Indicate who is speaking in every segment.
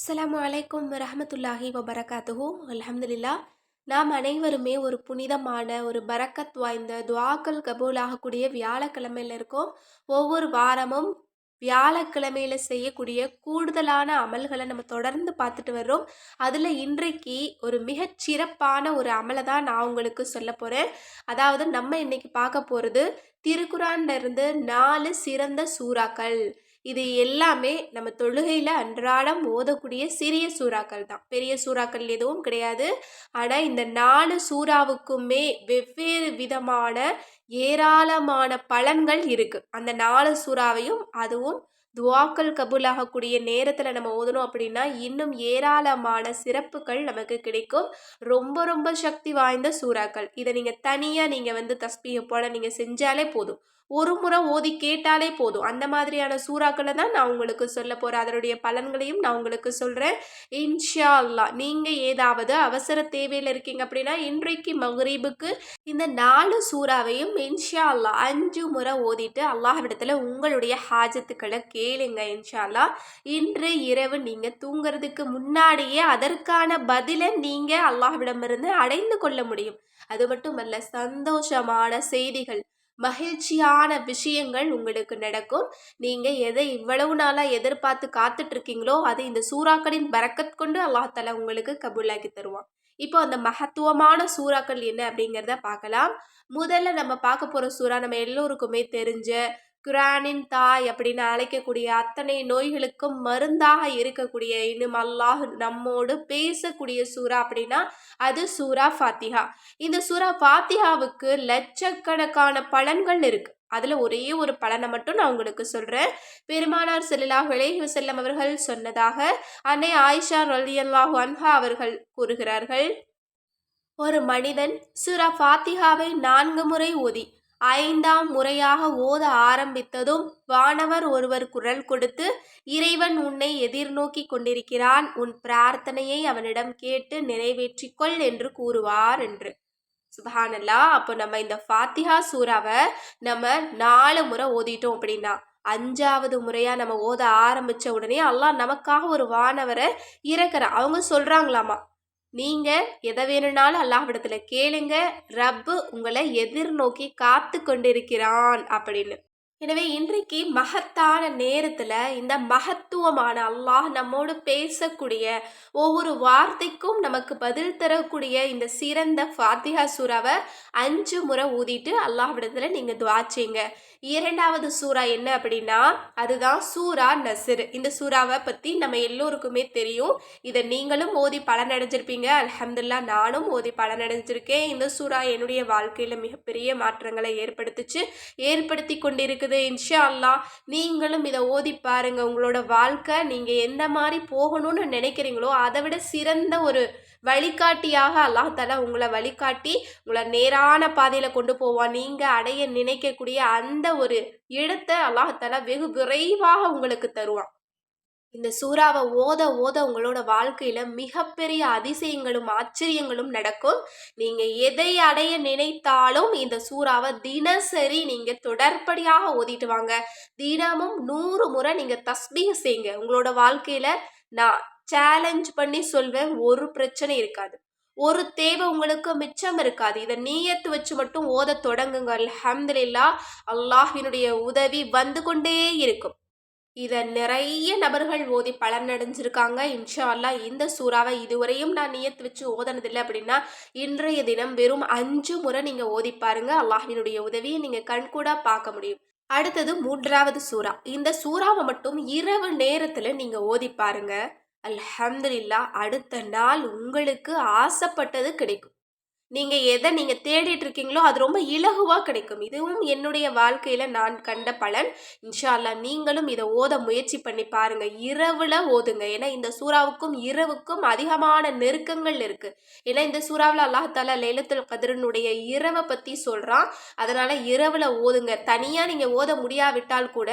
Speaker 1: அஸ்லாம் வலைக்கம் ரஹமத்துல்லாஹி வபரகாத்துஹு அலமதுல்லா நாம் அனைவருமே ஒரு புனிதமான ஒரு பரக்கத் வாய்ந்த துவாக்கள் கபூலாகக்கூடிய வியாழக்கிழமையில் இருக்கோம். ஒவ்வொரு வாரமும் வியாழக்கிழமையில செய்யக்கூடிய கூடுதலான அமல்களை நம்ம தொடர்ந்து பார்த்துட்டு வர்றோம். அதில் இன்றைக்கு ஒரு மிகச் சிறப்பான ஒரு அமலை தான் நான் உங்களுக்கு சொல்ல போகிறேன் அதாவது நம்ம இன்னைக்கு பார்க்க போகிறது திருக்குறான்ல இருந்து நாலு சிறந்த சூறாக்கள். இது எல்லாமே நம்ம தொழுகையில் அன்றாடம் ஓதக்கூடிய சிறிய சூறாக்கள் தான். பெரிய சூறாக்கள் எதுவும் கிடையாது. ஆனால் இந்த நாலு சூறாவுக்குமே வெவ்வேறு விதமான ஏராளமான பலன்கள் இருக்குது அந்த நாலு சூறாவையும் அதுவும் துவாக்கள் கபூலாகக்கூடிய நேரத்தில் நம்ம ஓதணும் அப்படின்னா இன்னும் ஏராளமான சிறப்புகள் நமக்கு கிடைக்கும். ரொம்ப ரொம்ப சக்தி வாய்ந்த சூறாக்கள். இதை நீங்கள் தனியாக நீங்கள் வந்து தஸ்பியை போல நீங்கள் செஞ்சாலே போதும். ஒரு முறை ஓதி கேட்டாலே போதும். அந்த மாதிரியான சூறாக்களை தான் நான் உங்களுக்கு சொல்ல போகிறேன் அதனுடைய பலன்களையும் நான் உங்களுக்கு சொல்கிறேன் இன்ஷா அல்லா நீங்கள் ஏதாவது அவசர தேவையில் இருக்கீங்க அப்படின்னா இன்றைக்கு மகரீபுக்கு இந்த நாலு சூறாவையும் இன்ஷா அல்லா அஞ்சு முறை ஓதிட்டு அல்லாஹ்விடத்தில் உங்களுடைய ஹாஜத்துக்களை கேளுங்க இன்ஷா அல்லா இன்று இரவு நீங்கள் தூங்குறதுக்கு முன்னாடியே அதற்கான பதிலை நீங்கள் அல்லாஹ்விடமிருந்து அடைந்து கொள்ள முடியும். அது மட்டுமல்ல சந்தோஷமான செய்திகள். மகிழ்ச்சியான விஷயங்கள் உங்களுக்கு நடக்கும். நீங்கள் எதை இவ்வளவு நாளாக எதிர்பார்த்து காத்துட்ருக்கீங்களோ அது இந்த சூறாக்களின் பறக்கத் கொண்டு அல்லாஹால உங்களுக்கு கபூலாக்கி தருவான். இப்போ அந்த மகத்துவமான சூறாக்கள் என்ன அப்படிங்கிறத பார்க்கலாம். முதல்ல நம்ம பார்க்க போகிற சூறா நம்ம எல்லோருக்குமே தெரிஞ்ச குரானின் தாய் அப்படின்னு அழைக்கக்கூடிய அத்தனை நோய்களுக்கும் மருந்தாக இருக்கக்கூடிய இன்னும் அல்லாஹ் நம்மோடு பேசக்கூடிய சூறா அப்படின்னா அது சூரா ஃபாத்திஹா. இந்த சூரா ஃபாத்திஹாவுக்கு லட்சக்கணக்கான பலன்கள் இருக்கு. அதில் ஒரே ஒரு பலனை மட்டும் நான் உங்களுக்கு சொல்கிறேன் பெருமானார் செல்லாஹ் விளைஹி செல்லம் அவர்கள் சொன்னதாக அன்னை ஆயிஷா ரலியல்லாஹு அன்ஹா அவர்கள் கூறுகிறார்கள். ஒரு மனிதன் சூரா ஃபாத்திஹாவை நான்கு முறை ஓதி ஐந்தாம் முறையாக ஓத ஆரம்பித்ததும் வானவர் ஒருவர் குரல் கொடுத்து இறைவன் உன்னை எதிர்நோக்கி கொண்டிருக்கிறான். உன் பிரார்த்தனையை அவனிடம் கேட்டு நிறைவேற்றிக்கொள் என்று கூறுவார் என்று. சுபானல்லா அப்போ நம்ம இந்த ஃபாத்திஹா சூறாவை நம்ம நாலு முறை ஓதிட்டோம் அப்படின்னா அஞ்சாவது முறையாக நம்ம ஓத ஆரம்பித்த உடனே அல்லாஹ் நமக்காக ஒரு வானவரை இறக்குற அவங்க சொல்கிறாங்களாமா நீங்கள் எதை வேணும்னாலும் அல்லாஹ்விடத்தில் கேளுங்க. ரப்பு உங்களை எதிர்நோக்கி காத்து கொண்டிருக்கிறான் அப்படின்னு. எனவே இன்றைக்கு மகத்தான நேரத்தில் இந்த மகத்துவமான அல்லாஹ் நம்மோடு பேசக்கூடிய ஒவ்வொரு வார்த்தைக்கும் நமக்கு பதில் தரக்கூடிய இந்த சிறந்த ஃபாத்திஹா சூறாவை அஞ்சு முறை ஊதிட்டு அல்லாஹ்விடத்தில் நீங்கள் துவாச்சிங்க இரண்டாவது சூறா என்ன அப்படின்னா அதுதான் சூரா நசிர் இந்த சூறாவை பற்றி நம்ம எல்லோருக்குமே தெரியும். இதை நீங்களும் ஓதி பலனடைஞ்சிருப்பீங்க. அலமதுல்லா நானும் ஓதி பலனடைஞ்சிருக்கேன். இந்த சூறா என்னுடைய வாழ்க்கையில் மிகப்பெரிய மாற்றங்களை ஏற்படுத்திச்சு. ஏற்படுத்தி இருக்குது. இன்ஷா அல்லா நீங்களும் இதை ஓதி பாருங்கள் உங்களோட வாழ்க்கை நீங்கள் எந்த மாதிரி போகணும்னு நினைக்கிறீங்களோ அதை விட சிறந்த ஒரு வழிகாட்டியாக அல்லாஹால உங்களை வழிகாட்டி உங்களை நேரான பாதையில் கொண்டு போவான். நீங்கள் அடைய நினைக்கக்கூடிய அந்த ஒரு இடத்தை அல்லாஹால வெகு விரைவாக உங்களுக்கு தருவான். இந்த சூறாவை ஓத ஓத உங்களோட வாழ்க்கையில மிகப்பெரிய அதிசயங்களும் ஆச்சரியங்களும் நடக்கும். நீங்க எதை அடைய நினைத்தாலும் இந்த சூறாவை தினசரி நீங்க தொடர்படியாக ஓதிட்டு வாங்க. தினமும் நூறு முறை நீங்க தஸ்பீக செய்யுங்க உங்களோட வாழ்க்கையில நான் சேலஞ்ச் பண்ணி சொல்வேன் ஒரு பிரச்சனை இருக்காது. ஒரு தேவை உங்களுக்கு மிச்சம் இருக்காது. இதை நீயத்து வச்சு மட்டும் ஓத தொடங்குங்க. அல்ஹம்துலில்லா அல்லாஹினுடைய உதவி வந்து கொண்டே இருக்கும். இதை நிறைய நபர்கள் ஓதி பலன் அடைஞ்சிருக்காங்க. இன்ஷா அல்லா இந்த சூறாவை இதுவரையும் நான் நியத்து வச்சு ஓதனதில்லை அப்படின்னா இன்றைய தினம் வெறும் அஞ்சு முறை நீங்கள் ஓதி பாருங்க. அல்லாஹினுடைய உதவியை நீங்கள் கண்கூடா பார்க்க முடியும். அடுத்தது மூன்றாவது சூறா. இந்த சூறாவை மட்டும் இரவு நேரத்தில் நீங்கள் ஓதி பாருங்க. அல்ஹம்துல்லா அடுத்த நாள் உங்களுக்கு ஆசைப்பட்டது கிடைக்கும். நீங்கள் எதை நீங்கள் தேடிட்டு இருக்கீங்களோ அது ரொம்ப இலகுவாக கிடைக்கும். இதுவும் என்னுடைய வாழ்க்கையில் நான் கண்ட பலன். இன்ஷா அல்லா நீங்களும் இதை ஓத முயற்சி பண்ணி பாருங்கள் இரவில் ஓதுங்க. ஏன்னா இந்த சூறாவுக்கும் இரவுக்கும் அதிகமான நெருக்கங்கள் இருக்குது ஏன்னா இந்த சூறாவில் அல்லாஹாலா லேலத்துல் கதிரனுடைய இரவை பற்றி சொல்கிறான் அதனால் இரவில் ஓதுங்க. தனியாக நீங்கள் ஓத முடியாவிட்டால் கூட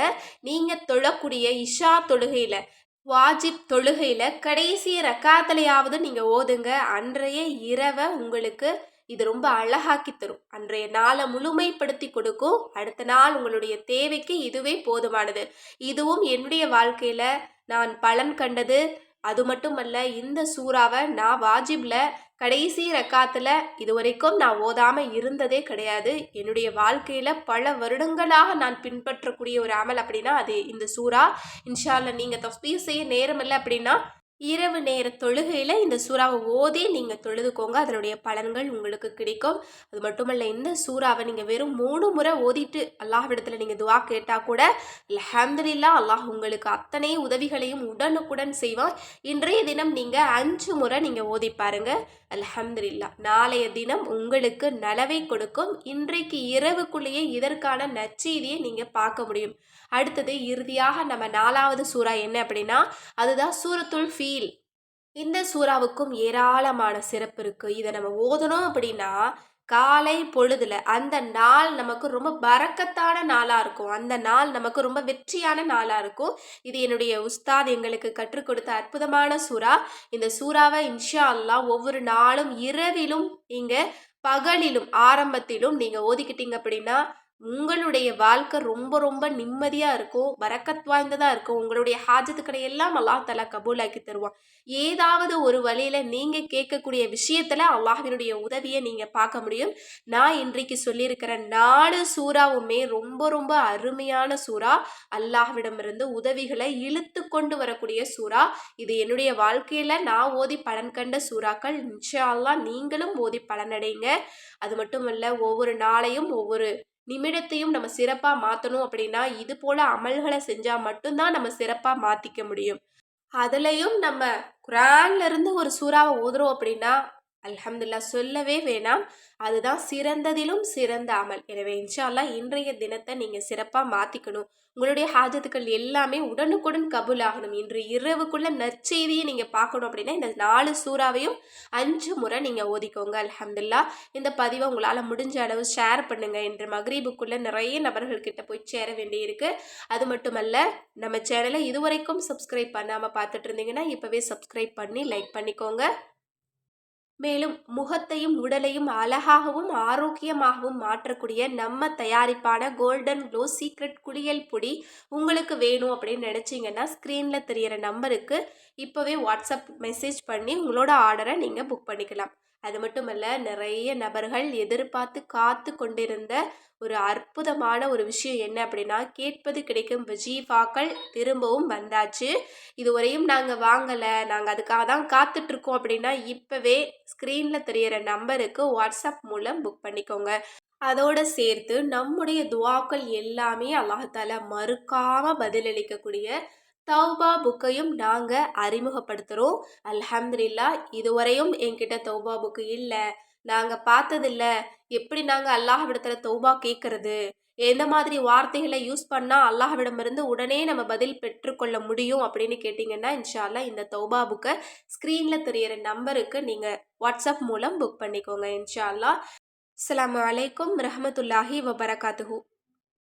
Speaker 1: நீங்கள் தொழக்கூடிய இஷா தொழுகையில் வாஜிப் தொழுகையில் கடைசி ரக்காத்தலையாவது நீங்கள் ஓதுங்க. அன்றைய இரவை உங்களுக்கு இது ரொம்ப அழகாக்கி தரும். அன்றைய நாளை முழுமைப்படுத்தி கொடுக்கும். அடுத்த நாள் உங்களுடைய தேவைக்கு இதுவே போதுமானது. இதுவும் என்னுடைய வாழ்க்கையில் நான் பலன் கண்டது. அது மட்டுமல்ல இந்த சூறாவை நான் வாஜிப்ல கடைசி ரக்காத்துல இது வரைக்கும் நான் ஓதாம இருந்ததே கிடையாது. என்னுடைய வாழ்க்கையில பல வருடங்களாக நான் பின்பற்றக்கூடிய ஒரு அமல் அப்படின்னா அது இந்த சூறா. இன்ஷால்ல நீங்க தஸ்பீர் செய்ய நேரம் இல்லை அப்படின்னா இரவு நேர தொழுகையில் இந்த சூறாவை ஓதி நீங்கள் தொழுதுக்கோங்க. அதனுடைய பலன்கள் உங்களுக்கு கிடைக்கும். அது மட்டுமல்ல இந்த சூறாவை நீங்கள் வெறும் மூணு முறை ஓதிட்டு அல்லாஹ்விடத்தில் நீங்கள் துவா கேட்டால் கூட அலமதுல்லா அல்லாஹ் உங்களுக்கு அத்தனை உதவிகளையும் உடனுக்குடன் செய்வான். இன்றைய தினம் நீங்கள் அஞ்சு முறை நீங்கள் ஓதி பாருங்கள் அலமதுல்லா நாளைய தினம் உங்களுக்கு நலவை கொடுக்கும். இன்றைக்கு இரவுக்குள்ளேயே இதற்கான நச்செய்தியை நீங்கள் பார்க்க முடியும். அடுத்தது இறுதியாக நம்ம நாலாவது சூறா என்ன அப்படின்னா அதுதான் சூரத்துல் ஃபீல். இந்த சூறாவுக்கும் ஏராளமான சிறப்பு இருக்குது இதை நம்ம ஓதணும் அப்படின்னா காலை பொழுதுல அந்த நாள் நமக்கு ரொம்ப பறக்கத்தான நாளாக இருக்கும். அந்த நாள் நமக்கு ரொம்ப வெற்றியான நாளாக இருக்கும். இது என்னுடைய உஸ்தாத் எங்களுக்கு கற்றுக் கொடுத்த அற்புதமான சூறா. இந்த சூறாவை இன்ஷா அல்லா ஒவ்வொரு நாளும் இரவிலும் நீங்கள் பகலிலும் ஆரம்பத்திலும் நீங்கள் ஓதிக்கிட்டீங்க அப்படின்னா உங்களுடைய வாழ்க்கை ரொம்ப ரொம்ப நிம்மதியாக இருக்கும் வரக்கத் வாய்ந்ததாக இருக்கும். உங்களுடைய ஹாஜத்துக்களை எல்லாம் அல்லாஹ் தலா கபூலாக்கி தருவான். ஏதாவது ஒரு வழியில் நீங்கள் கேட்கக்கூடிய விஷயத்தில் அல்லாஹினுடைய உதவியை நீங்கள் பார்க்க முடியும். நான் இன்றைக்கு சொல்லியிருக்கிற நாலு சூறாவுமே ரொம்ப ரொம்ப அருமையான சூறா. அல்லாஹ்விடமிருந்து உதவிகளை இழுத்து கொண்டு வரக்கூடிய சூறா. இது என்னுடைய வாழ்க்கையில் நான் ஓதி பலன் கண்ட சூறாக்கள். நிச்சயம் அல்லா நீங்களும் ஓதி பலனடைங்க. அது மட்டும் இல்லை ஒவ்வொரு நாளையும் ஒவ்வொரு நிமிடத்தையும் நம்ம சிறப்பாக மாற்றணும் அப்படின்னா இது போல் அமல்களை செஞ்சால் மட்டும்தான் நம்ம சிறப்பாக மாற்றிக்க முடியும். அதுலேயும் நம்ம குரான்லேருந்து ஒரு சூறாவை ஊதுறோம் அப்படின்னா அல்ஹம்துல்லா சொல்லவே வேணாம். அதுதான் சிறந்ததிலும் சிறந்த அமல். எனவே இன்ஷால்லா இன்றைய தினத்தை நீங்கள் சிறப்பாக மாற்றிக்கணும் உங்களுடைய ஹாஜத்துக்கள் எல்லாமே உடனுக்குடன் கபுல் ஆகணும். இன்று இரவுக்குள்ள நற்செய்தியை நீங்கள் பார்க்கணும் அப்படின்னா இந்த நாலு சூறாவையும் அஞ்சு முறை நீங்கள் ஓதிக்கோங்க. அலமதுல்லா இந்த பதிவை உங்களால் முடிஞ்ச அளவு ஷேர் பண்ணுங்கள் இன்று மக்ரீபுக்குள்ளே நிறைய நபர்கள்கிட்ட போய் சேர வேண்டியிருக்கு. அது மட்டுமல்ல நம்ம சேனலை இதுவரைக்கும் சப்ஸ்கிரைப் பண்ணாமல் பார்த்துட்டு இருந்தீங்கன்னா இப்போவே சப்ஸ்கிரைப் பண்ணி லைக் பண்ணிக்கோங்க. மேலும் முகத்தையும் உடலையும் அழகாகவும் ஆரோக்கியமாகவும் மாற்றக்கூடிய நம்ம தயாரிப்பான கோல்டன் க்ளோ சீக்ரெட் குளியல் பொடி உங்களுக்கு வேணும் அப்படின்னு நினச்சிங்கன்னா ஸ்க்ரீனில் தெரிகிற நம்பருக்கு இப்போவே வாட்ஸ்அப் மெசேஜ் பண்ணி உங்களோட ஆர்டரை நீங்கள் புக் பண்ணிக்கலாம். அது மட்டுமல்ல நிறைய நபர்கள் எதிர்பார்த்து காத்து கொண்டிருந்த ஒரு அற்புதமான ஒரு விஷயம் என்ன அப்படின்னா கேட்பது கிடைக்கும் வஜீஃபாக்கள் திரும்பவும் வந்தாச்சு. இதுவரையும் நாங்கள் வாங்கலை நாங்கள் அதுக்காக தான் காத்துட்ருக்கோம் அப்படின்னா இப்போவே ஸ்க்ரீனில் தெரியிற நம்பருக்கு வாட்ஸ்அப் மூலம் புக் பண்ணிக்கோங்க. அதோடு சேர்த்து நம்முடைய துவாக்கள் எல்லாமே அல்லாஹால மறுக்காமல் பதிலளிக்கக்கூடிய தௌபா புக்கையும் நாங்கள் அறிமுகப்படுத்துகிறோம் அல்ஹம்துலில்லா இதுவரையும் என்கிட்ட தௌபா புக்கு இல்லை. நாங்கள் பார்த்ததில்ல. எப்படி நாங்கள் அல்லாஹ்விடத்தில் தௌபா கேட்கறது எந்த மாதிரி வார்த்தைகளை யூஸ் பண்ணால் அல்லாஹ்விடமிருந்து உடனே நம்ம பதில் பெற்றுக்கொள்ள முடியும் அப்படின்னு கேட்டிங்கன்னா இன்ஷால்லா இந்த தௌபா புக்கை ஸ்க்ரீனில் தெரியிற நம்பருக்கு நீங்கள் வாட்ஸ்அப் மூலம் புக் பண்ணிக்கோங்க இன்ஷால்லா அல்லா வலைக்கம் ரஹமத்துல்லாஹி வபரகாத்துஹூ.